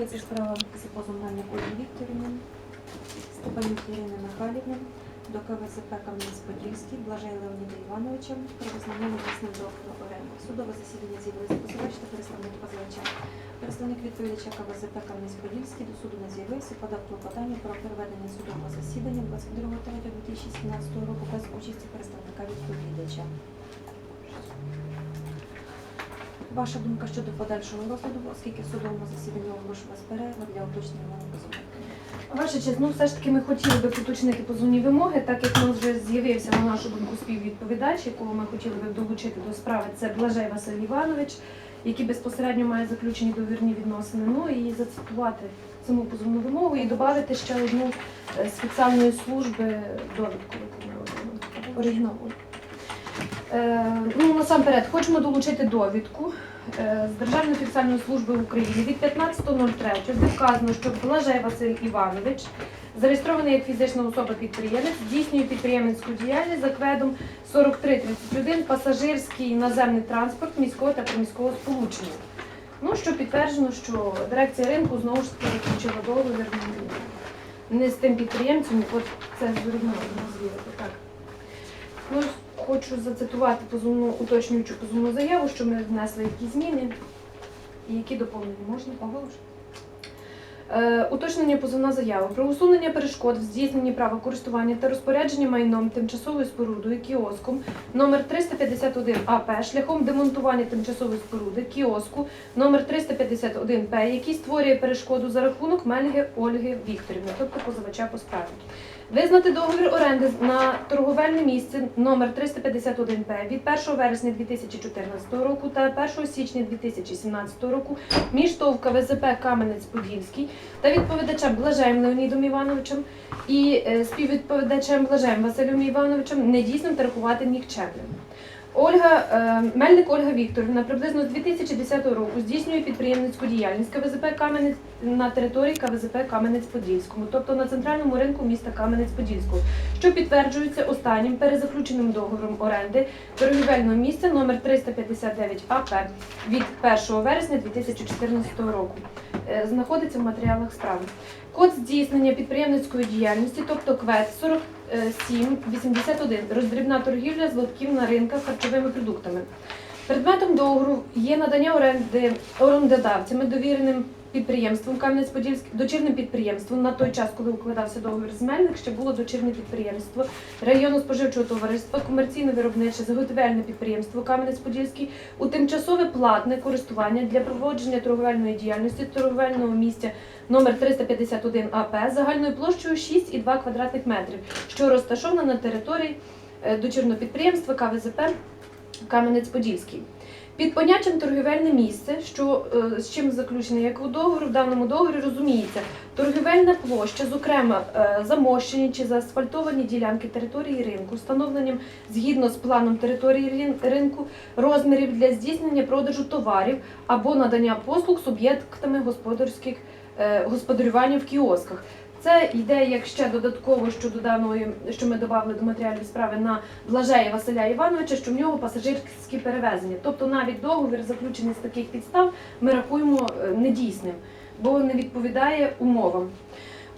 Слухається справа за позовнання Ольги Вікторівни, Степанюк Ірини Михайлівни, до КВЗП Кам'янець-Подільський, Блажей Леоніда Івановича про визнання недійсним договору оренди. Судове засідання з'явилися позивач та представник позивача. Представник відповідача КВЗП Кам'янець-Подільський до суду не з'явився, подав клопотання про проведення судового засідання 22.03.2017 року без участі представника відповідача. Ваша думка щодо подальшого розгляду, оскільки в судовому засіданні оголошувалась перерва для уточнення мови позову. Ваша честь, ну все ж таки ми хотіли би уточнити позовні вимоги, так як у нас вже з'явився на нашу думку співвідповідач, якого ми хотіли би долучити до справи, це Блажей Василь Іванович, який безпосередньо має заключені довірні відносини. Ну і зацитувати саму позовну вимогу і додати ще одну е, спеціальної служби довідку, оригіналу. Е, ну, насамперед, хочемо долучити довідку е, з Державної фіскальної служби України від 15.03, де вказано, що Блажей Василь Іванович, зареєстрований як фізична особа-підприємець, здійснює підприємницьку діяльність за кведом 4331 пасажирський наземний транспорт міського та приміського сполучення. Ну, що підтверджено, що дирекція ринку знову ж таки заключила договір не- з тим підприємцем, от це з звірити. Ну, хочу зацитувати позовну уточнюючу позовну заяву, що ми внесли які зміни і які доповнення можна оголошувати. Е, уточнення позовна заява про усунення перешкод в здійсненні права користування та розпорядження майном тимчасовою спорудою кіоском номер 351 АП шляхом демонтування тимчасової споруди кіоску номер 351 П, який створює перешкоду за рахунок Мельги Ольги Вікторівни, тобто позивача по справі. Визнати договір оренди на торговельне місце номер 351 П від 1 вересня 2014 року та 1 січня 2017 року між ТОВ КВЗП Кам'янець-Подільський та відповідачем Блажаєм Леонідом Івановичем і е, співвідповідачем Блажаєм Василем Івановичем недійсним та рахувати нікчемним. Ольга е, Мельник Ольга Вікторівна приблизно з 2010 року здійснює підприємницьку діяльність КВЗП Кам'янець на території КВЗП Кам'янець-Подільському, тобто на центральному ринку міста Кам'янець-Подільського, що підтверджується останнім перезаключеним договором оренди торгівельного місця номер 359 АП від 1 вересня 2014 року. Е, Знаходиться в матеріалах справи. Код здійснення підприємницької діяльності, тобто КВЕД 4781, роздрібна торгівля з лотків на ринках харчовими продуктами. Предметом договору є надання оренди орендодавцями довіреним підприємством Кам'янець-Подільський, дочірним підприємством на той час, коли укладався договір з Мельник, ще було дочірне підприємство районно споживчого товариства, комерційне виробниче заготівельне підприємство Кам'янець-Подільський у тимчасове платне користування для проводження торговельної діяльності торговельного місця номер 351 АП загальною площею 6,2 квадратних метрів, що розташована на території е, дочірного підприємства КВЗП Кам'янець-Подільський. Під поняттям торгівельне місце, що е, з чим заключено як у договору, в даному договорі розуміється торгівельна площа, зокрема е, замощені чи заасфальтовані ділянки території ринку, встановленням згідно з планом території ринку розмірів для здійснення продажу товарів або надання послуг суб'єктами господарських е, господарювання в кіосках. Це йде як ще додатково щодо даної, що ми додали до матеріалів справи на Блажея Василя Івановича, що в нього пасажирські перевезення. Тобто навіть договір, заключений з таких підстав, ми рахуємо е, недійсним, бо не відповідає умовам.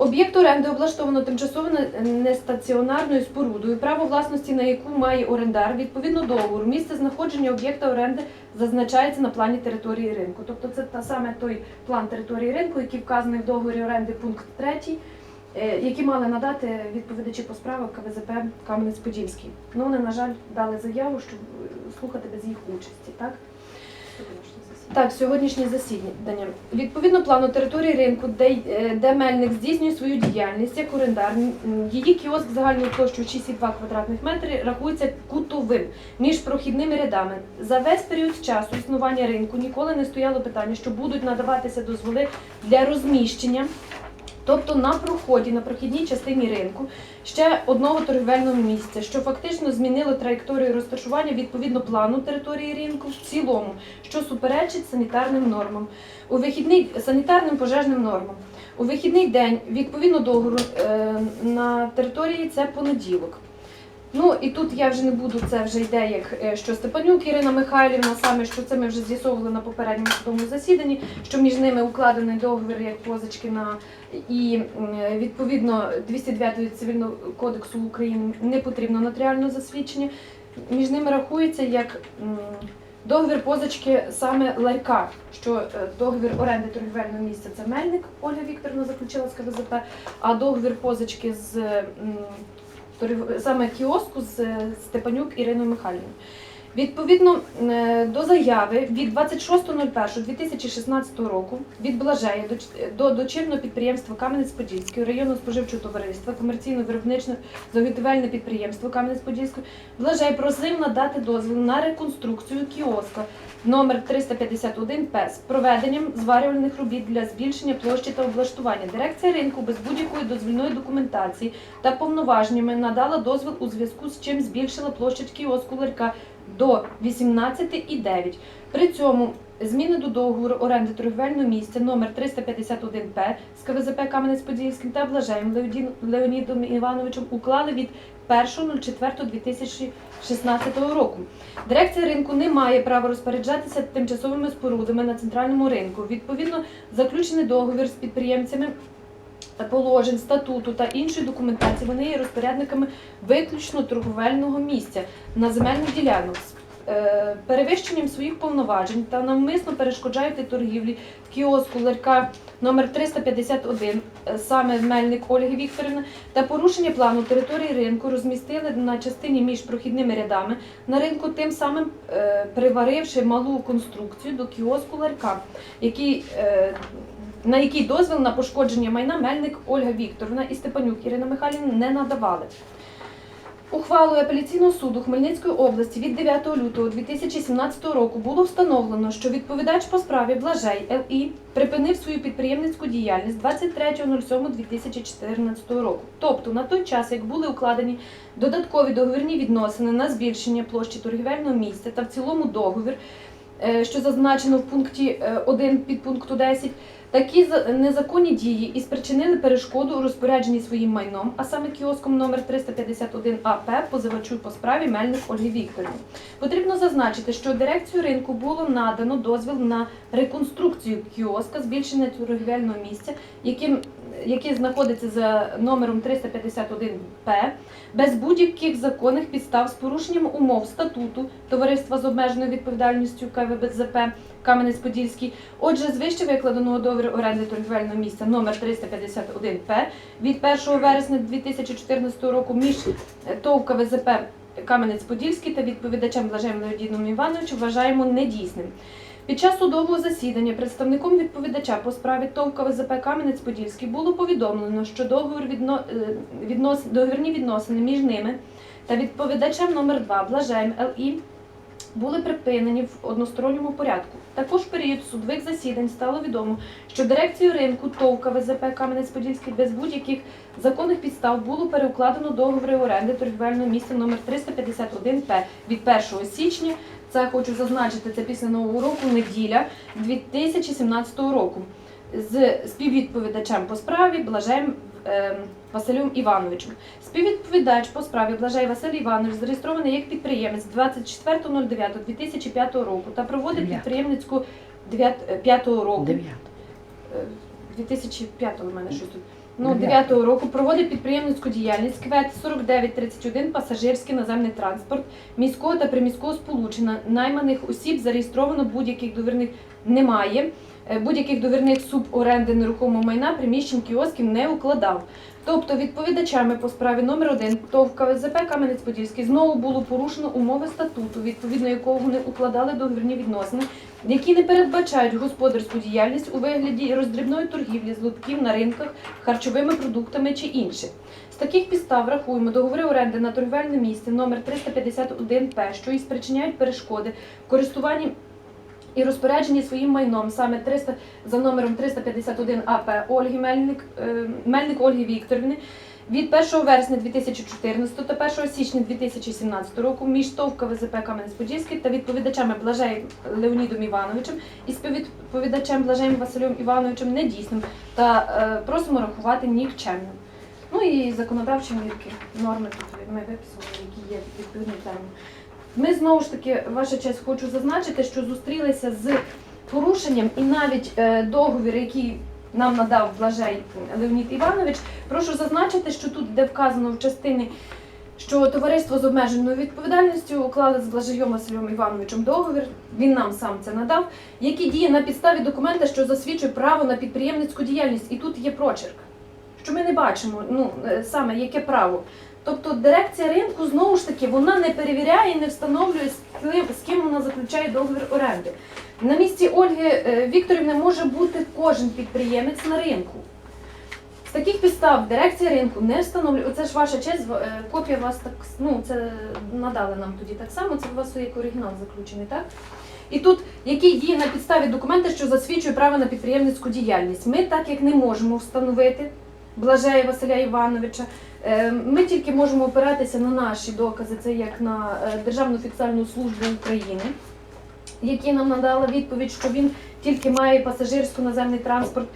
Об'єкт оренди облаштовано тимчасово нестаціонарною спорудою, право власності на яку має орендар відповідно договору. Місце знаходження об'єкта оренди зазначається на плані території ринку. Тобто це та саме той план території ринку, який вказаний в договорі оренди пункт 3, е, які мали надати відповідачі по справах КВЗП Кам'янець-Подільський. Ну вони, на жаль, дали заяву, щоб е, слухати без їх участі. Так? Так, сьогоднішнє засідання. Відповідно плану території ринку, де, е, де мельник здійснює свою діяльність як орендар, її кіоск загальною площею 6,2 квадратних метри рахується кутовим між прохідними рядами. За весь період часу існування ринку ніколи не стояло питання, що будуть надаватися дозволи для розміщення. Тобто на проході, на прохідній частині ринку ще одного торгівельного місця, що фактично змінило траєкторію розташування відповідно плану території ринку в цілому, що суперечить санітарним нормам. У вихідний санітарним пожежним нормам. У вихідний день відповідно договору е, на території це понеділок. Ну і тут я вже не буду, це вже йде як е, що Степанюк Ірина Михайлівна, саме що це ми вже з'ясовували на попередньому судовому засіданні, що між ними укладений договір як позички на і відповідно 209 цивільного кодексу України не потрібно нотаріального засвідчення. Між ними рахується як договір позички саме ларька, що е, договір оренди торгівельного місця це Мельник Ольга Вікторовна заключила з КВЗП, а договір позички з саме кіоску з Степанюк Іриною Михайлівною. Відповідно е, до заяви від 26.01.2016 року від Блажея до, до дочірного підприємства Кам'янець-Подільський районного споживчого товариства, комерційно-виробничне заготівельне підприємство Кам'янець-Подільський Блажей просив надати дозвіл на реконструкцію кіоска номер 351 П з проведенням зварювальних робіт для збільшення площі та облаштування. Дирекція ринку без будь-якої дозвільної документації та повноваженнями надала дозвіл у зв'язку з чим збільшила площадь кіоску ларька до 18,9. При цьому зміни до договору оренди торгівельного місця номер 351 П з КВЗП Кам'янець-Подільським та Блажеєм Леонідом Івановичем уклали від 1.04.2016 року. Дирекція ринку не має права розпоряджатися тимчасовими спорудами на центральному ринку. Відповідно, заключений договір з підприємцями положень, статуту та іншої документації вони є розпорядниками виключно торговельного місця на земельних ділянок. Е, перевищенням своїх повноважень та навмисно перешкоджають торгівлі в кіоску ларька номер 351, е, саме Мельник Ольги Вікторівни, та порушення плану території ринку розмістили на частині між прохідними рядами на ринку, тим самим е, приваривши малу конструкцію до кіоску ларька, який, на який дозвіл на пошкодження майна Мельник Ольга Вікторовна і Степанюк Ірина Михайлівна не надавали. Ухвалою апеляційного суду Хмельницької області від 9 лютого 2017 року було встановлено, що відповідач по справі Блажей Л.І. припинив свою підприємницьку діяльність 23.07.2014 року. Тобто на той час, як були укладені додаткові договірні відносини на збільшення площі торгівельного місця та в цілому договір, що зазначено в пункті 1 підпункту 10, Такі за- незаконні дії і спричинили перешкоду у розпорядженні своїм майном, а саме кіоском номер 351 АП позивачу по справі Мельник Ольги Вікторівни. Потрібно зазначити, що дирекцію ринку було надано дозвіл на реконструкцію кіоска, збільшення торгівельного місця, яким яке знаходиться за номером 351П, без будь-яких законних підстав з порушенням умов статуту Товариства з обмеженою відповідальністю КВБЗП Кам'янець-Подільський, Отже, з вище викладеного договору оренди торгівельного місця номер 351П від 1 вересня 2014 року між ТОВ КВЗП Кам'янець-Подільський та відповідачем Блажем Леонідом Івановичем вважаємо недійсним. Під час судового засідання представником відповідача по справі ТОВ КВЗП Кам'янець-Подільський було повідомлено, що договір відно... е, віднос... договірні відносини між ними та відповідачем номер 2 Блажем ЛІ були припинені в односторонньому порядку. Також в період судових засідань стало відомо, що дирекцію ринку ТОВ КВЗП Кам'янець-Подільський без будь-яких законних підстав було переукладено договори оренди торгівельного місця номер 351П від 1 січня. Це хочу зазначити, це після нового року, неділя 2017 року з співвідповідачем по справі Блажем Василем Івановичем. Співвідповідач по справі Блажей Василь Іванович зареєстрований як підприємець 24.09.2005 року та проводить підприємницьку 5 року. Дев'ятий. Е, 2005 у мене щось тут. Ну, Дев'ятого. 9 року проводить підприємницьку діяльність КВЕТ 4931 пасажирський наземний транспорт міського та приміського сполучення. Найманих осіб зареєстровано будь-яких довірних немає. Е, Будь-яких довірних суборенди нерухомого майна приміщень кіосків не укладав. Тобто відповідачами по справі номер 1 ТОВ КВЗП Кам'янець-Подільський знову було порушено умови статуту, відповідно якого вони укладали договірні відносини, які не передбачають господарську діяльність у вигляді роздрібної торгівлі з лотків на ринках харчовими продуктами чи інше. З таких підстав рахуємо договори оренди на торгівельне місце номер 351 П, що і спричиняють перешкоди в користуванні і розпорядженні своїм майном саме 300 за номером 351 АП Ольги Мельник, е, Мельник Ольги Вікторівни від 1 вересня 2014 та 1 січня 2017 року між ТОВ КВЗП Кам'янець-Подільський та відповідачами Блажеєм Леонідом Івановичем і співвідповідачем Блажеєм Василем Івановичем недійсним та е, просимо рахувати нікчемним. Ну і законодавчі мірки, норми відповідно. ми виписали, які є відповідні терміни. Ми знову ж таки, ваша честь, хочу зазначити, що зустрілися з порушенням і навіть е, договір, який нам надав Блажей Леонід Іванович, прошу зазначити, що тут, де вказано в частині, що товариство з обмеженою відповідальністю уклали з Блажеєм Василем Івановичем договір, він нам сам це надав, який діє на підставі документа, що засвідчує право на підприємницьку діяльність. І тут є прочерк, що ми не бачимо ну, е, саме яке право. Тобто дирекція ринку знову ж таки вона не перевіряє і не встановлює з ким, вона заключає договір оренди. На місці Ольги е, Вікторівни може бути кожен підприємець на ринку. З таких підстав дирекція ринку не встановлює. Оце ж ваша честь, е, копія вас так ну це надали нам тоді так само. Це у вас як оригінал заключений, так? І тут який діє на підставі документа, що засвідчує право на підприємницьку діяльність. Ми так як не можемо встановити Блажея Василя Івановича. Е, Ми тільки можемо опиратися на наші докази, це як на е, Державну фіксальну службу України, які нам надали відповідь, що він тільки має пасажирсько-наземний транспорт.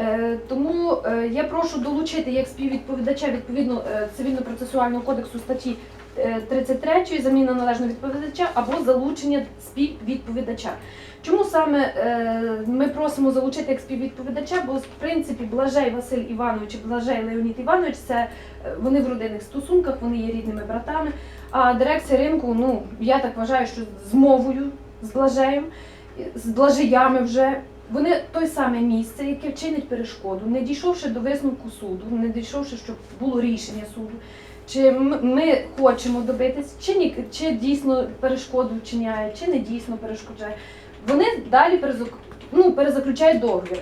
Е, Тому е, я прошу долучити як співвідповідача відповідно е, цивільно-процесуального кодексу статті е, 33 заміна належного відповідача або залучення співвідповідача. Чому саме ми просимо залучити як співвідповідача? Бо в принципі Блажей Василь Іванович і Блажей Леонід Іванович це вони в родинних стосунках, вони є рідними братами. А дирекція ринку, ну я так вважаю, що з мовою, з Блажеєм, з Блажеями вже. Вони той саме місце, яке вчинить перешкоду, не дійшовши до висновку суду, не дійшовши, щоб було рішення суду. Чи ми хочемо добитись, чи ні, чи дійсно перешкоду вчиняє, чи не дійсно перешкоджає. Вони далі перезак... ну, перезаключають договір.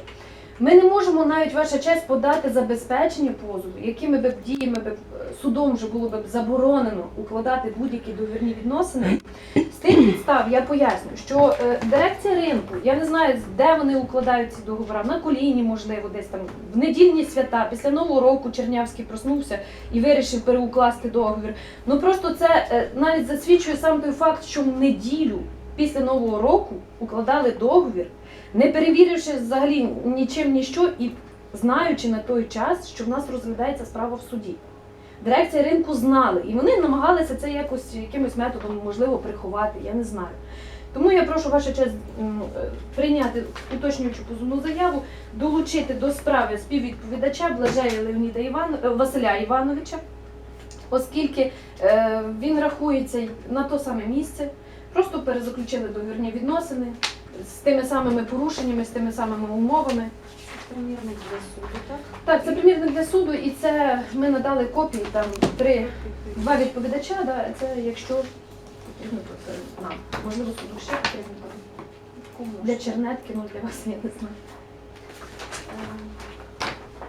Ми не можемо навіть ваша честь подати забезпечення позову, якими б діями б судом вже було б заборонено укладати будь-які договірні відносини. З тих підстав я поясню, що е, дирекція ринку, я не знаю, де вони укладають ці договори, на коліні, можливо, десь там в недільні свята, після нового року Чернявський проснувся і вирішив переукласти договір. Ну просто це е, навіть засвідчує сам той факт, що в неділю після нового року укладали договір, не перевіривши взагалі нічим ніщо і знаючи на той час, що в нас розглядається справа в суді. Дирекція ринку знали, і вони намагалися це якось якимось методом можливо приховати, я не знаю. Тому я прошу ваша честь е, прийняти уточнюючу позовну заяву, долучити до справи співвідповідача Блажея Леоніда Іван... е, Василя Івановича, оскільки е, він рахується на то саме місце, просто перезаключили договірні відносини з тими самими порушеннями, з тими самими умовами. Примірник для суду, так? Так, це примірник для суду, і це ми надали копії там три два відповідача. Да, це якщо потрібно, то це нам. Можливо, суду ще потрібно. Кому? для чернетки, ну для вас я не знаю.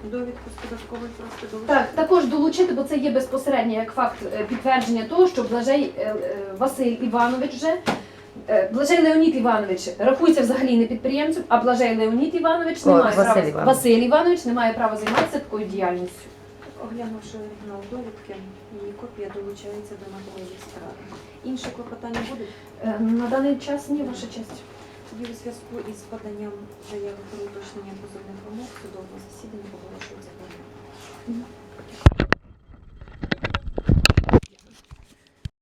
Е, Довідку з податкової просто долучити. Так, також долучити, бо це є безпосередньо як факт е, підтвердження того, що Блажей е, е, Василь Іванович вже. Е, Блажей Леонід Іванович рахується взагалі не підприємцем, а Блажей Леонід Іванович не О, має Василь права Іванович. Василь Іванович не має права займатися такою діяльністю. Оглянувши оригінал довідки, її копія долучається до матеріалів справи. Інші клопотання будуть? Е, На даний час ні, ваша честь. Тоді у зв'язку із поданням заяви про уточнення позовних вимог судового засідання оголошується.